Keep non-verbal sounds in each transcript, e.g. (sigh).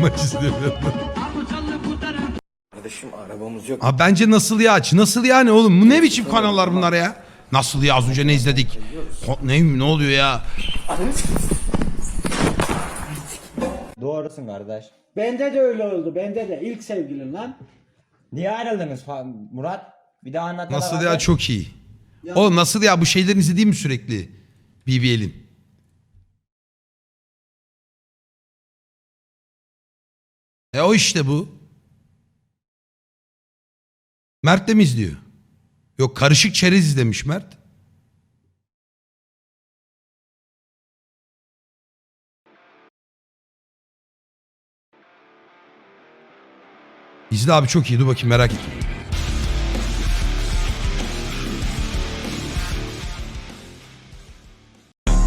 Maç izliyorum. Kardeşim arabamız yok. Abi bence nasıl ya aç. Nasıl yani oğlum? Bu ne biçim kanallar bunlar ya? Nasıl ya az önce ne izledik? Ko- Ne, ne oluyor ya? Doğrusun kardeş. Bende de öyle oldu. Bende de. ilk sevgilin lan. Niye ayrıldınız fa- Murat? Bir daha anlat. Nasıl ya çok iyi. Oğlum nasıl ya bu şeylerin izlediğim mi sürekli? BBL'in. E o işte bu. Mert de mi izliyor? Yok karışık çerez izlemiş Mert. İzle abi çok iyi dur bakayım merak ettim.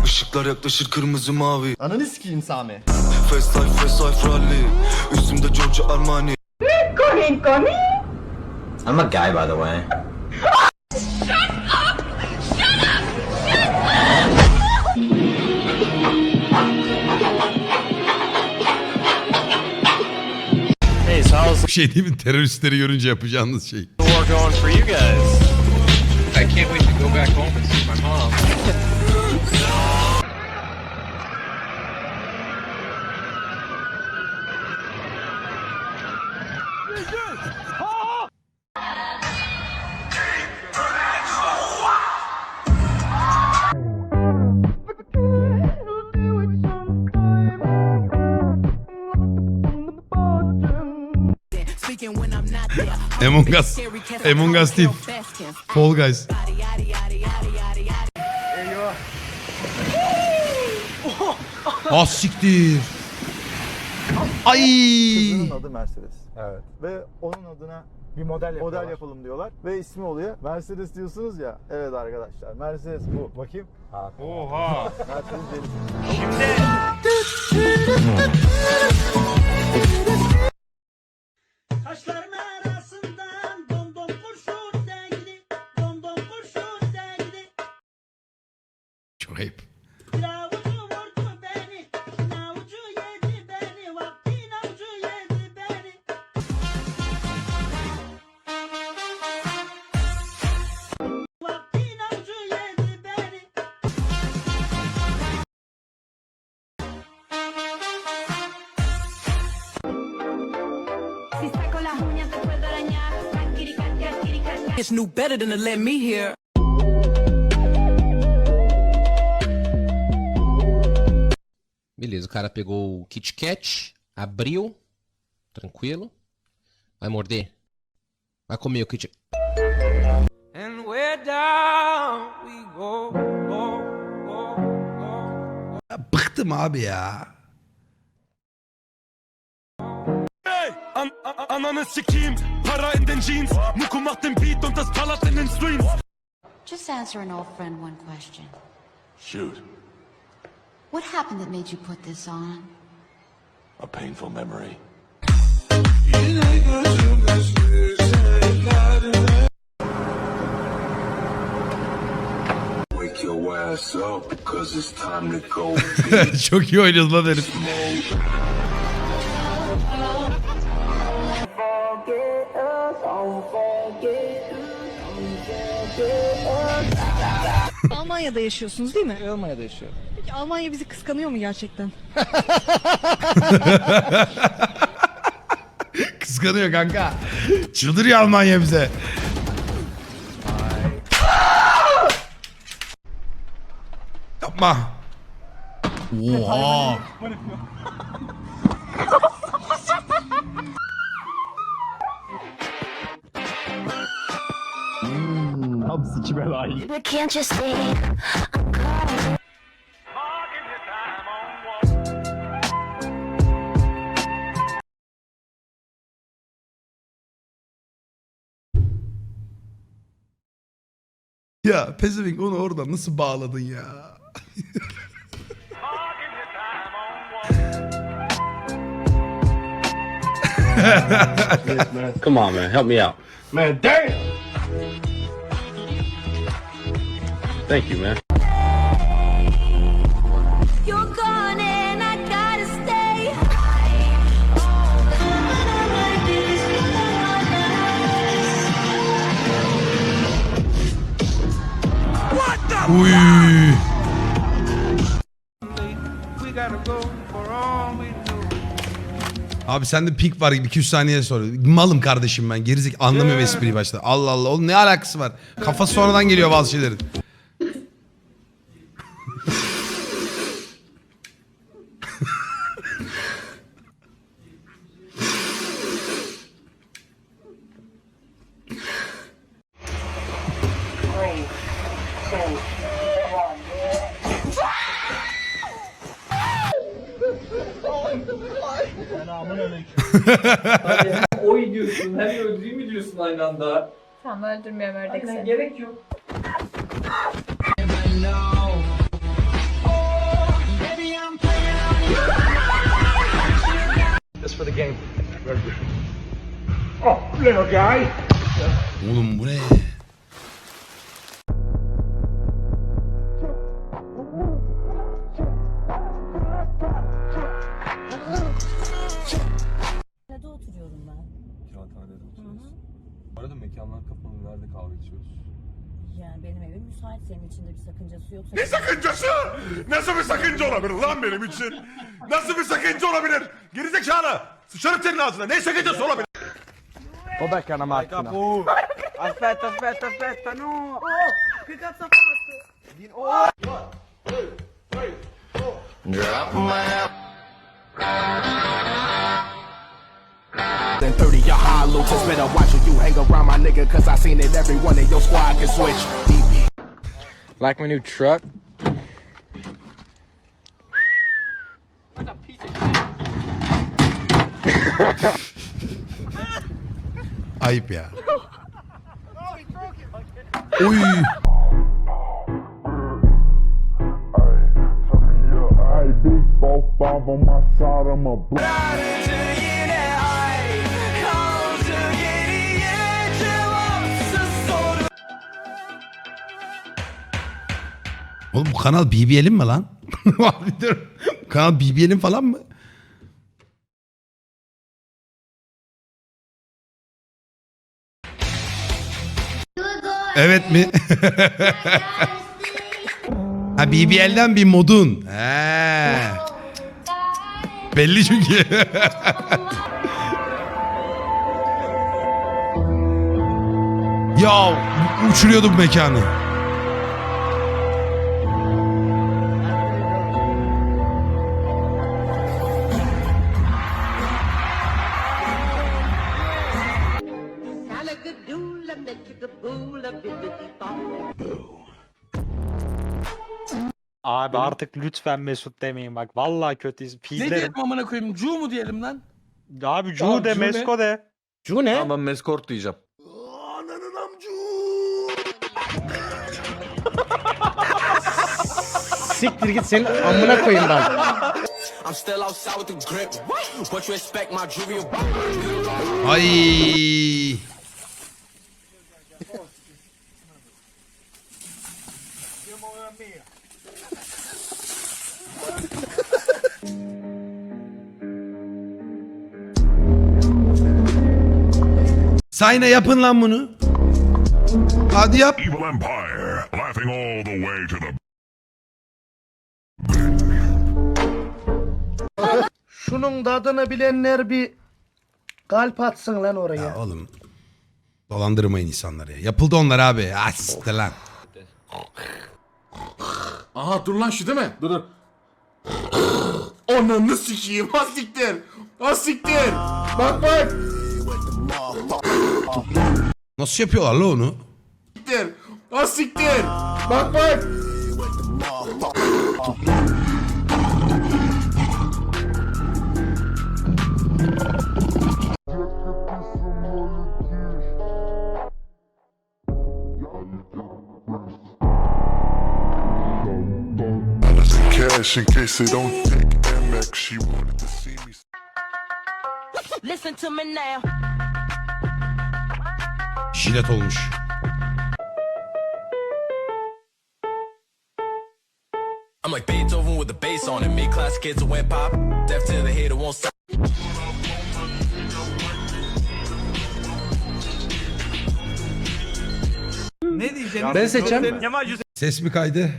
Işıklar yaklaşır kırmızı mavi Ananı sikeyim Sami. Fast life fast life rally Üstümde Giorgio Armani I'm a guy by the way. Hey, so how's Bir şey değil mi? Teröristleri görünce yapacağınız şey. the war going for you guys? I can't wait to go back home and see my mom. (laughs) Among Us. Among Us değil. Fall Guys. Ah siktir. Ay. Kızının adı Mercedes. Evet. Ve onun adına bir model model yapalım diyorlar ve ismi oluyor. Mercedes diyorsunuz ya. Evet arkadaşlar. Mercedes bu. Bakayım. Oha. Mercedes benim. Kaşların Si saco las uñas te puedo arañar. Kakirika, kakirika, It's knew better than to let me hear. Beleza, o cara pegou o Kit Kat, abriu, tranquilo. Vai morder. Vai comer o Kit And where down we go, go, go, go. An an Ananı sikeyim Para in den Jeans Muku macht den Beat und das ballert in den Streams Just answer an old friend one question. Shoot What happened that made you put this on? A painful memory Wake your ass up Cause it's time to go (laughs) Çok iyi oynadı lan herif. Almanya'da yaşıyorsunuz değil mi? Almanya'da yaşıyorum. Peki Almanya bizi kıskanıyor mu gerçekten? (laughs) Kıskanıyor kanka. Çıldırıyor Almanya bize. Yapma. Oha. (laughs) Can't you see? Ya pezevenk onu oradan nasıl bağladın ya? Come on, man. Help me out. Man damn! Thank you, man. Uy. Abi sende pik var gibi 200 saniye sonra. Malım kardeşim ben. Gerizek anlamıyorum espriyi başta. Allah Allah oğlum ne alakası var? Kafa sonradan geliyor bazı şeylerin. Oy diyorsun hem öldüreyim mi diyorsun aynı anda? Tamam öldürmüyorum ördek Aynen seni. gerek yok. Oğlum bu ne? Kıraathanede oturuyoruz. Bu arada mekanlar kapalı. Nerede kahve içiyoruz? Yani benim evim müsait senin için de bir sakıncası yoksa. Ne sakıncası? Nasıl bir sakınca olabilir lan benim için? Nasıl bir sakınca olabilir? Gerizekalı! Sıçarım senin ağzına. Ne sakıncası olabilir? Than 30 your hollow just better watch who you hang around my nigga cause I seen it every one of your squad can switch Like my new truck? Ayıp ya. Uy. Oğlum bu kanal BBL'in mi lan? (laughs) Kanal BBL'in falan mı? Evet mi? (laughs) ha BBL'den bir modun. He. Belli çünkü. (laughs) ya uçuruyordum mekanı. Abi artık lütfen Mesut demeyin bak. Vallahi kötüyüz. Pizlerim. amına koyayım Cu mu diyelim lan? Abi Cu de Mesko de. Cu ne? Tamam ben meskort diyeceğim. Siktir git senin amına koyayım ben. I'm still outside with the grip. What you expect, my jewelry? Ay. Sayna yapın lan bunu. Hadi yap. Evil Empire, laughing all the way to the Şunun tadını bilenler bir kalp atsın lan oraya. Ya oğlum. Dolandırmayın insanları ya. Yapıldı onlar abi. Siktir lan. Aha dur lan şu değil mi? Dur dur. Ananı sikeyim ha siktir. Ha siktir. Bak bak. Nasıl yapıyorlar la onu? Siktir. Ha siktir. Bak bak. cash in case they don't take MX. She wanted to see me. Listen to me now. Jilet olmuş. I'm like Beethoven with the bass on it. Mid class kids who went pop. Deaf to the hater won't stop. Ben seçeceğim. Ses mi kaydı?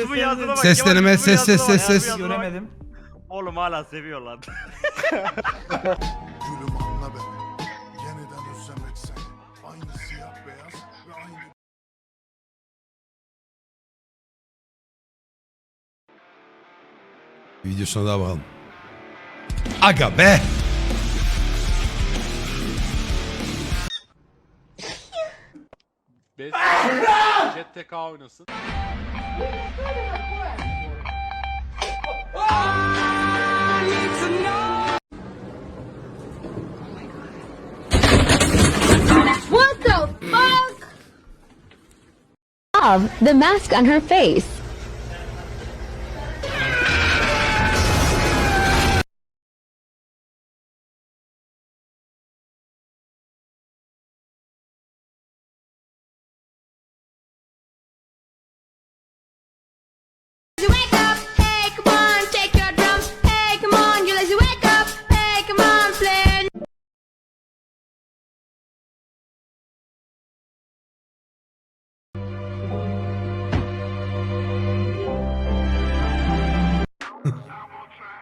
Bu Ses deneme ses ses ses ses. Göremedim. Oğlum hala seviyorlar. (laughs) (laughs) Videosuna daha bakalım. Aga be. Jet TK oynasın. What the fuck? Of the mask on her face.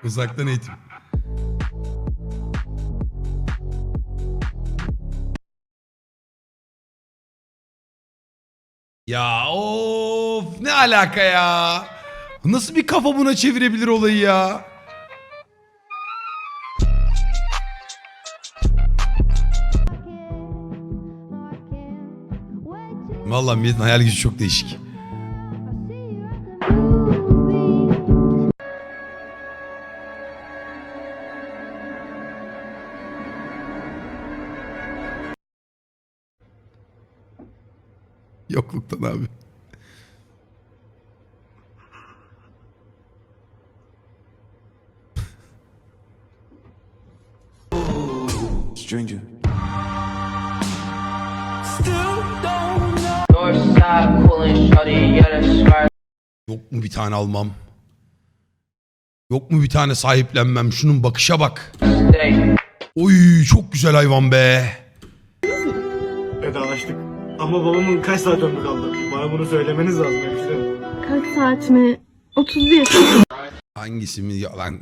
Uzaktan eğitim. Ya of ne alaka ya? Nasıl bir kafa buna çevirebilir olayı ya? Vallahi milletin hayal gücü çok değişik. Yokluktan abi. Stranger. Yok mu bir tane almam? Yok mu bir tane sahiplenmem? Şunun bakışa bak. Oy çok güzel hayvan be. Vedalaştık. Ama babamın kaç saat ömrü kaldı? Bana bunu söylemeniz lazım hemşire. Kaç saat mi? 31. Hangisi mi yalan?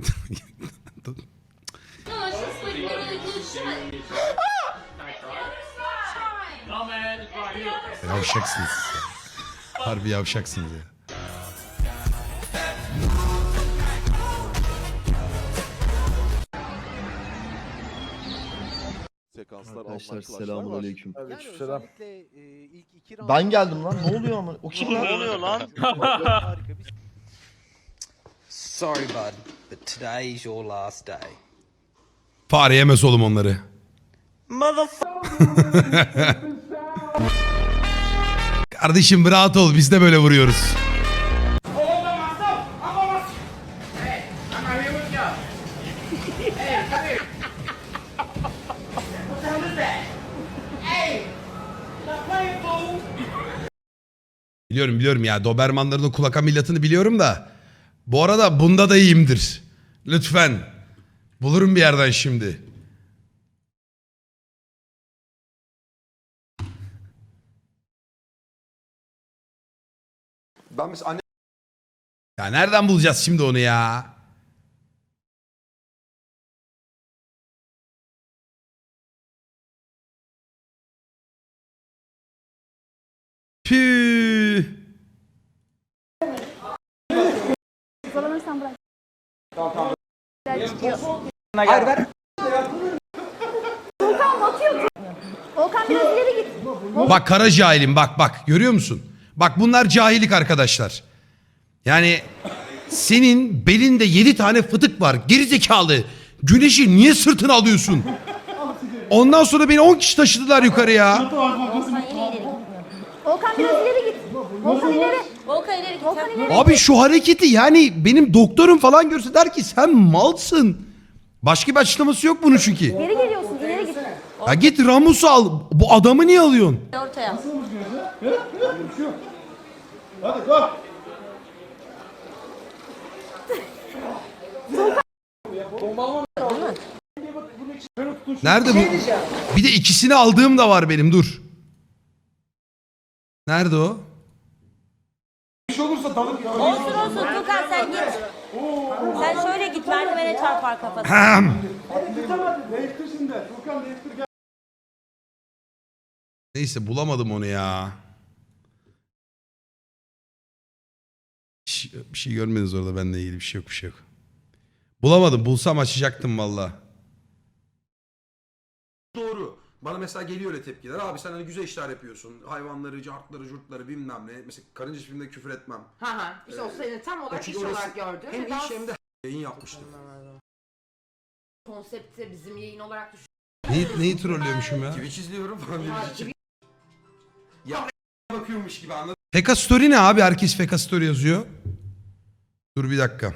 Yavşaksınız. Harbi yavşaksınız ya. Arkadaşlar selamun aleyküm. Aleykümselam. Ben geldim lan. Ne oluyor ama? O kim lan? ne oluyor (laughs) lan? Sorry bud, but today is your last day. Fare yemez oğlum onları. (laughs) Kardeşim rahat ol biz de böyle vuruyoruz. Biliyorum biliyorum ya Dobermanların o kulak ameliyatını biliyorum da. Bu arada bunda da iyiyimdir. Lütfen. Bulurum bir yerden şimdi. Ben mesela anne Ya nereden bulacağız şimdi onu ya? Püh. Hayır ver. Volkan biraz ileri git. Bak kara cahilim bak bak görüyor musun? Bak bunlar cahillik arkadaşlar. Yani senin belinde yedi tane fıtık var gerizekalı. Güneşi niye sırtına alıyorsun? Ondan sonra beni 10 kişi taşıdılar yukarı ya. Volkan biraz ileri git. Volkan ileri. Volkan ileri git. Volkan ileri. Abi şu hareketi yani benim doktorum falan görse der ki sen malsın. Başka bir açıklaması yok bunun çünkü. Geri geliyorsun. ileri git. Ya git Ramus'u al. Bu adamı niye alıyorsun? Ortaya. Nerede bu? Bir de ikisini aldığım da var benim dur. Nerede o? Dalıp Olsun olsun Tukan sen git. Sen şöyle git merdivene çarpar kafası. Neyse bulamadım onu ya. Şş, Bir şey görmediniz orada benimle ilgili bir şey yok bir şey yok. Bulamadım bulsam açacaktım valla. Bana mesela geliyor öyle tepkiler. Abi sen hani güzel işler yapıyorsun. Hayvanları, cartları, jurtları bilmem ne. Mesela karınca filmde küfür etmem. Ha ha. İşte o seni tam olarak Çünkü iş orası olarak gördün. Hem ve daha iş hem de (laughs) yayın yapmıştık. konsepti bizim yayın olarak düşün. Neyi, neyi trollüyormuşum ya? Twitch izliyorum falan diye bir şey. Ya (laughs) bakıyormuş gibi anladın Feka story ne abi? Herkes feka story yazıyor. Dur bir dakika.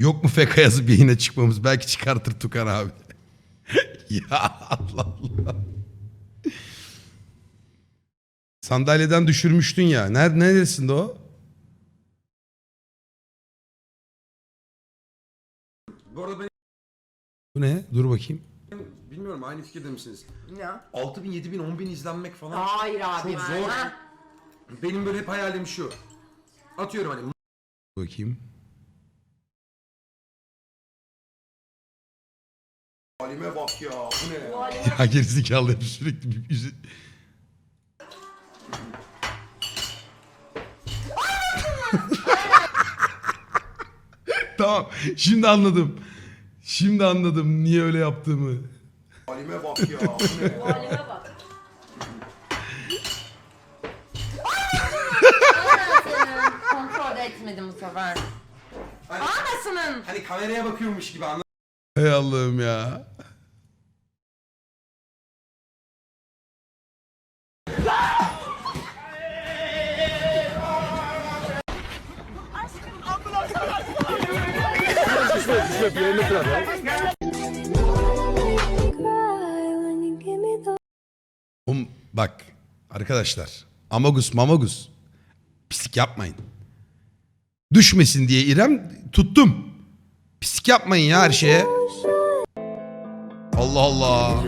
Yok mu feka yazıp yayına çıkmamız? Belki çıkartır Tukan abi. (laughs) ya Allah Allah. Sandalyeden düşürmüştün ya. Nerede neresinde o? Bu arada ben Bu ne? Dur bakayım. bilmiyorum aynı fikirde misiniz? Ne? 6000, 7000, 10000 izlenmek falan Hayır abi. çok zor. Ha? Benim böyle hep hayalim şu. Atıyorum hani Bakayım. Halime bak ya. Bu ne ya? Ya gerizekalı herif sürekli bir yüzü... (laughs) tamam şimdi anladım. Şimdi anladım niye öyle yaptığımı. Halime bak ya. Bu ne ya? Halime bak. Kontrol de etmedim bu sefer. Hani, Anasının. hani kameraya bakıyormuş gibi anladın Hay Allah'ım ya. Oğlum bak arkadaşlar. Amagus mamagus. Pislik yapmayın. Düşmesin diye İrem tuttum. Pislik yapmayın ya her şeye. Allah Allah.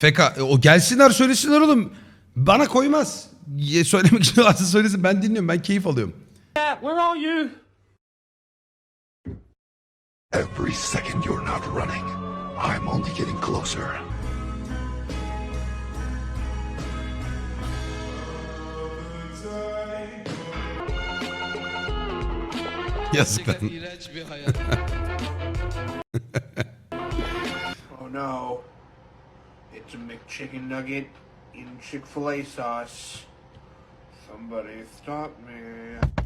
Feka e, o gelsinler söylesinler oğlum. Bana koymaz. Ye, söylemek için varsa söylesin ben dinliyorum ben keyif alıyorum. Every second you're not running, I'm only getting closer. Yazık lan. (laughs) Oh no. It's a McChicken nugget in Chick-fil-A sauce. Somebody stop me.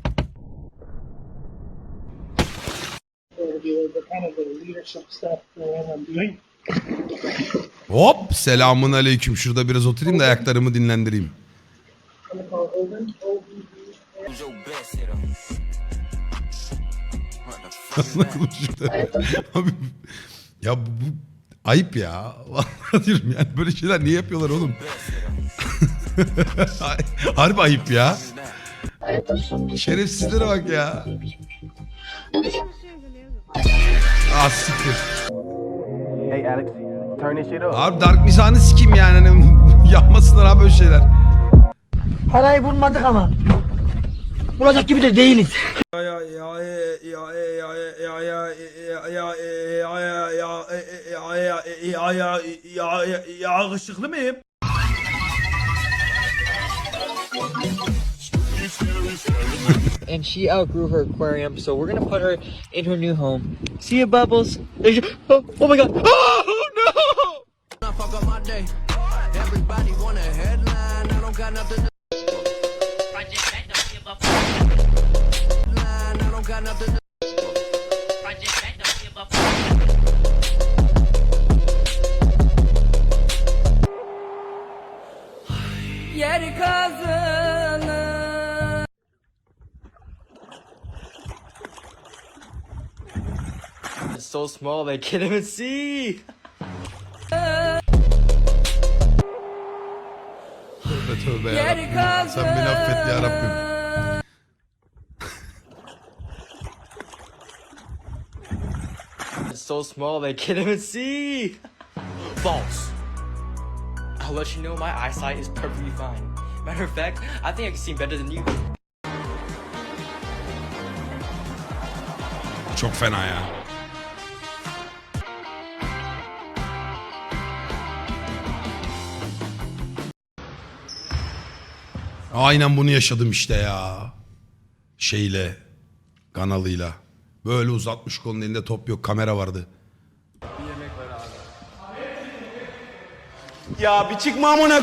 Hop selamun aleyküm. Şurada biraz oturayım da ayaklarımı dinlendireyim. Abi, ya bu, bu ayıp ya. Vallahi diyorum yani böyle şeyler niye yapıyorlar oğlum? (laughs) Harbi ayıp ya. Şerefsizlere bak ya. Ah siktir. Hey Alex, turn this shit up. Abi Dark Mizan'ı sikim yani. Hani yapmasınlar abi böyle şeyler. Parayı bulmadık ama. Bulacak gibi de değiliz. Yakışıklı mıyım? And she outgrew her aquarium, so we're gonna put her in her new home. See you, Bubbles. There's your- Oh, oh my god. Oh no! So small they can't even see. Tövbe tövbe yarabbim. Sen beni affet yarabbim. It's so small they can't even see. False. I'll let you know my eyesight is perfectly fine. Matter of fact, I think I can see better than you. Çok fena ya. Aynen bunu yaşadım işte ya. Şeyle, kanalıyla. Böyle uzatmış kolun elinde top yok, kamera vardı. Ya bir çıkma amına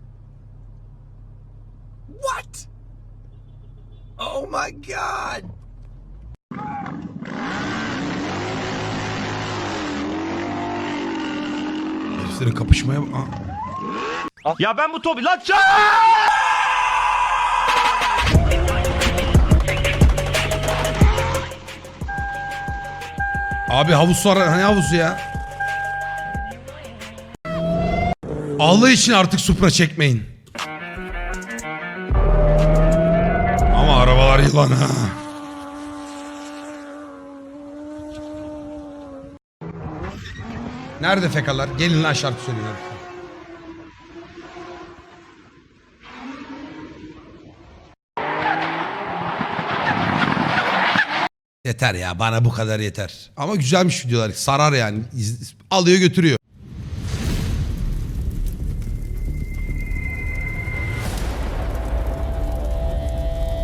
What? Oh my god! Heriflerin kapışmaya... Aa. Ya ben bu topu lan ça! Abi havuz var, hani havuzu ya? Allah için artık Supra çekmeyin. Ha. Nerede fekalar? Gelin lan şarkı söyleyin. Yeter ya bana bu kadar yeter. Ama güzelmiş videolar. Sarar yani. Alıyor götürüyor.